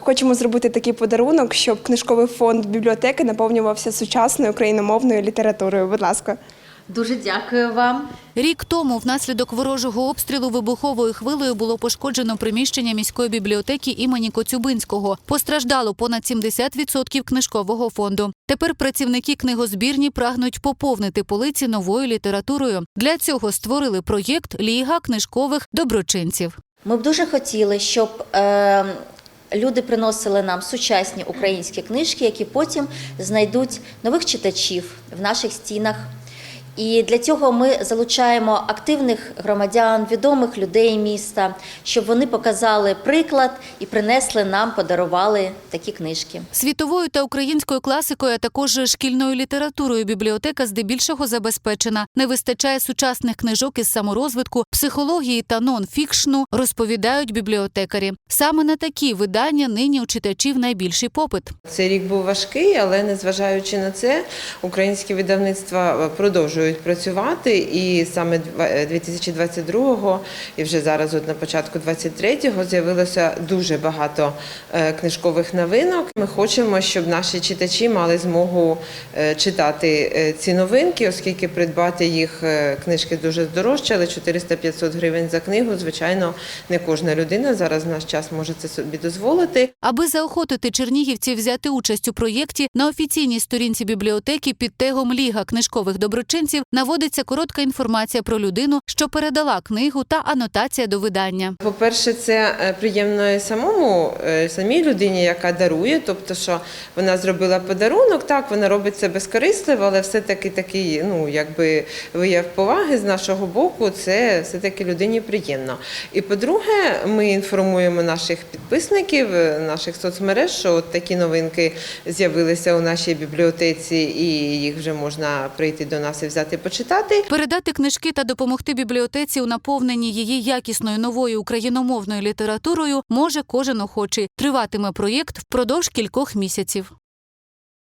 Хочемо зробити такий подарунок, щоб книжковий фонд бібліотеки наповнювався сучасною україномовною літературою. Будь ласка. Дуже дякую вам. Рік тому внаслідок ворожого обстрілу вибуховою хвилею було пошкоджено приміщення міської бібліотеки імені Коцюбинського. Постраждало понад 70% книжкового фонду. Тепер працівники книгозбірні прагнуть поповнити полиці новою літературою. Для цього створили проєкт Ліга книжкових доброчинців. Ми б дуже хотіли, щоб е, люди приносили нам сучасні українські книжки, які потім знайдуть нових читачів в наших стінах. І для цього ми залучаємо активних громадян, відомих людей міста, щоб вони показали приклад і принесли нам, подарували такі книжки. Світовою та українською класикою, а також шкільною літературою бібліотека здебільшого забезпечена. Не вистачає сучасних книжок із саморозвитку, психології та нон-фікшну, розповідають бібліотекарі. Саме на такі видання нині у читачів найбільший попит. Цей рік був важкий, але незважаючи на це, українські видавництва продовжують працювати. І саме два- 2022-го і вже зараз, от на початку 23-го, з'явилося дуже багато е, книжкових новинок. Ми хочемо, щоб наші читачі мали змогу е, читати е, ці новинки, оскільки придбати їх е, книжки дуже здорожчали. 400-500 гривень за книгу. Звичайно, не кожна людина зараз в наш час може це собі дозволити. Аби заохотити чернігівців взяти участь у проєкті, на офіційній сторінці бібліотеки під тегом Ліга книжкових доброчинців наводиться коротка інформація про людину, що передала книгу та анотація до видання. По-перше, це е, приємно самому е, самій людині, яка дарує, тобто, що вона зробила подарунок, так вона робить це безкорисливо, але все-таки такий, ну якби вияв поваги з нашого боку, це все-таки людині приємно. І по-друге, ми інформуємо наших підписників, е, наших соцмереж, що от такі новинки з'явилися у нашій бібліотеці, і їх вже можна прийти до нас і взяти почитати. Передати книжки та допомогти бібліотеці у наповненні її якісною новою україномовною літературою може кожен охочий. Триватиме проєкт впродовж кількох місяців.